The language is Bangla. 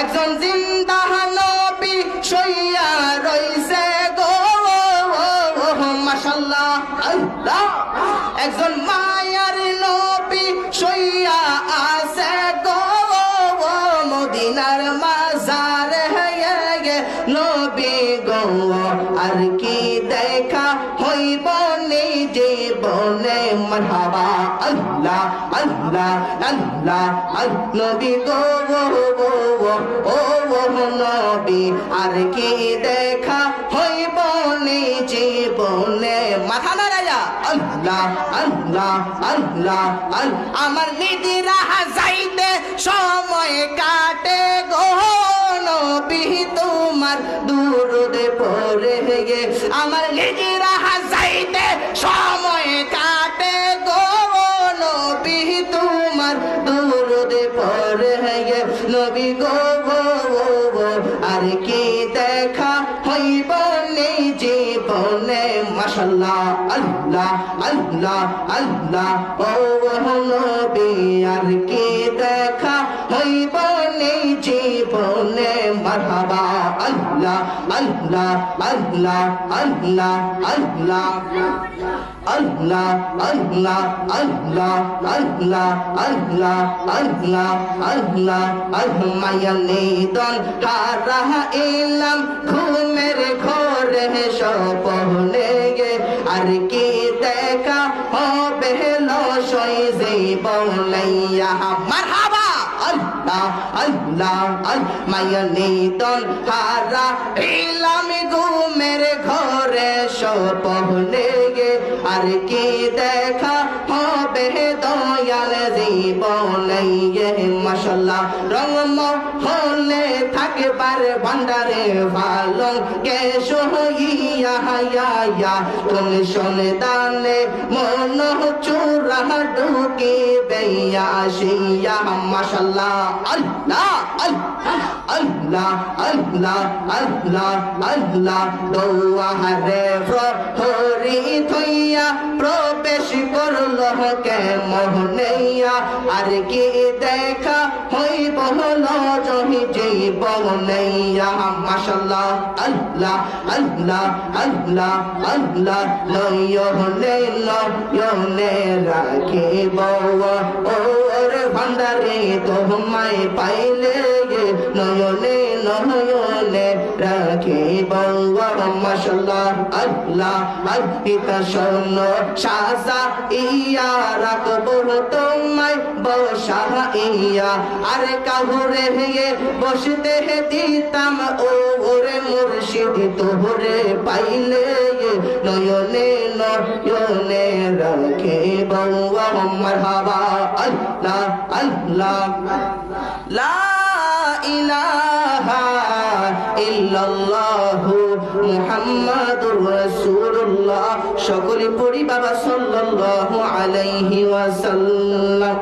একজন জিন্দা নবী একজন মায়ার নবী সইয়া আছে গো মদিনার মাজার গে নবী গো। আর কি দেখা হইব নিজে বনে? মারহাবা আল্লাহ আল্লাহ আল্লাহ আল নবী গো ও ও নবী। আর কি দেখা হইব নিজে বনে? মাথা আমার নিদিরা যাইতে সময় কাটে গো নবী, তোমার দুরুদে পড়ে গে। আমার নিজেরা যাইতে সময় কাটে গো নবী, তোমার দুরুদে পড়ে গে। নবী গো গো, আর কি দেখা হইব? জীবনে মাশাল্লাহ, আল্লাহ আল্লাহ আল্লাহ। ও নবী আর কি দেখা হইব জীবনে? মারহাবা, আল্লাহ আল্লাহ আল্লাহ আল্লাহ আল্লাহ। আল্লাহ আল্লাহ আল্লাহ আল্লাহ আল্লাহ আল্লাহ আল্লাহ। আল্লাহ দন হারা ঘুমের ঘরে গে আর কি দেখা হবে লসই জীবনাইয়া মারহাবা! আল্লাহ আল্লাহ আল মায়নি দন হারা। ইলাম ঘুমের ঘরে সপনে গে আর কি দেখা হবে দয়াল জীবনাইয়ে মাশাল্লাহ রং হলে থাকবার ভান্ডারে ভালো কে সহিয়া হায়া তুমি শোনে মন ঢুকে আল্লাহ আল্লাহ আল্লাহ আল্লাহ আল্লাহ আল্লাহ। হরি থইয়া প্রবেশ করল কে মোহনেয়া আর কি দেখা হইব হলো জহি বলাইয়া মাশাল্লাহ আল্লাহ আল্লাহ আল্লাহ আল্লাহ নয়নে নয়নে রাখিব ওর ভান্ডারে তোমায় পাইলে নয়নে নয়নে রাখিব। মাশাল্লাহ আল্লাহ আল্পিতা শোন সাজা ইয়া রাখব তোমায় বসা ইয়া। আর কাহুরে বসতে দিতাম ও ওরে মুর্শিদ তোহরে পাইলে নয়নে নয়নে রাখে বৌয়া মারহাবা, আল্লাহ আল্লাহ। লা ইলাহা সকলে পড়ি বাবা সাল্লাল্লাহু আলাইহি ওয়াসাল্লাম।